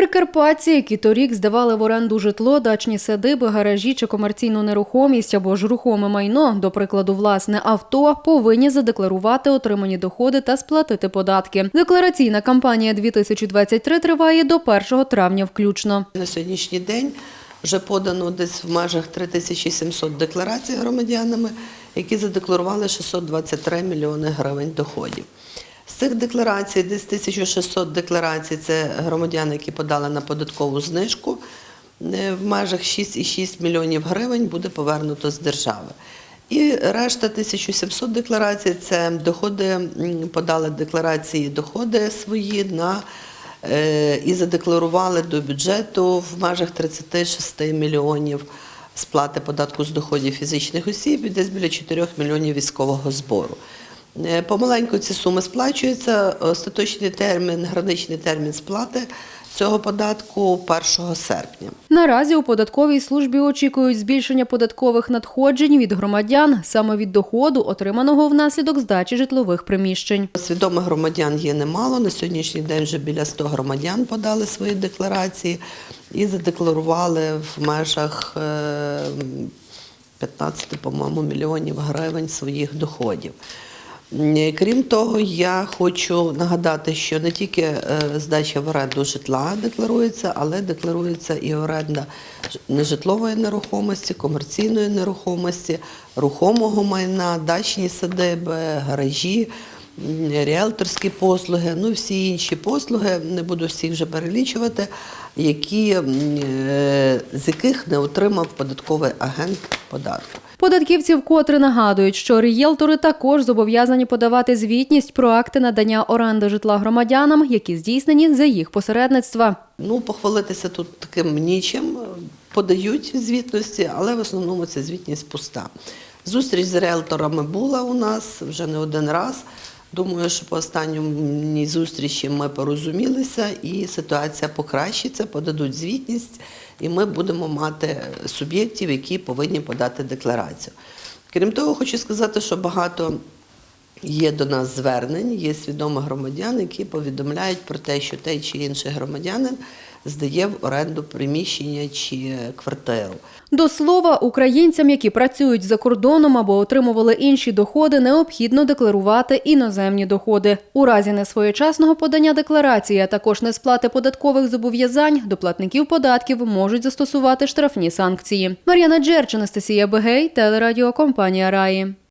Прикарпатці, які торік здавали в оренду житло, дачні садиби, гаражі чи комерційну нерухомість або ж рухоме майно, до прикладу, власне авто, повинні задекларувати отримані доходи та сплатити податки. Деклараційна кампанія 2023 триває до 1 травня включно. На сьогоднішній день вже подано десь в межах 3700 декларацій громадянами, які задекларували 623 мільйони гривень доходів. З цих декларацій десь 1600 декларацій це громадяни, які подали на податкову знижку. Е, В межах 6,6 мільйонів гривень буде повернуто з держави. І решта 1700 декларацій це доходи, подали декларації доходи свої на е, і задекларували до бюджету в межах 36 мільйонів сплати податку з доходів фізичних осіб і десь біля 4 мільйонів військового збору. Е, Помаленьку ці суми сплачуються. Остаточний термін, граничний термін сплати цього податку 1 серпня. Наразі у податковій службі очікують збільшення податкових надходжень від громадян саме від доходу, отриманого внаслідок здачі житлових приміщень. Свідомих громадян є немало. На сьогоднішній день вже біля 100 громадян подали свої декларації і задекларували в межах е, 15, по-моєму, мільйонів гривень своїх доходів. М, Крім того, я хочу нагадати, що не тільки е, здача в оренду житла декларується, але декларується і оренда нежитлової нерухомості, комерційної нерухомості, рухомого майна, дачні садиби, гаражі, ріелторські послуги, ну всі інші послуги, не буду всіх вже перелічувати, які, е, з яких не отримав податковий агент податку. Податківці вкотре нагадують, що рієлтори також зобов'язані подавати звітність про акти надання оренди житла громадянам, які здійснені за їх посередництва. Ну, похвалитися тут таким нічим. Подають звітності, але в основному це звітність пуста. Зустріч з риелторами була у нас вже не один раз. Думаю, що по останній зустрічі ми порозумілися і ситуація покращиться, подадуть звітність, і ми будемо мати суб'єктів, які повинні подати декларацію. Крім того, хочу сказати, що багато Є до нас звернень, є свідомі громадяни, які повідомляють про те, що той чи інший громадянин здає в оренду приміщення чи квартиру. До слова, українцям, які працюють за кордоном або отримували інші доходи, необхідно декларувати іноземні доходи. У разі несвоєчасного подання декларації, а також несплати податкових зобов'язань, до платників податків можуть застосувати штрафні санкції. Мар'яна Джерч, Анастасія Бегей, телерадіокомпанія Раї.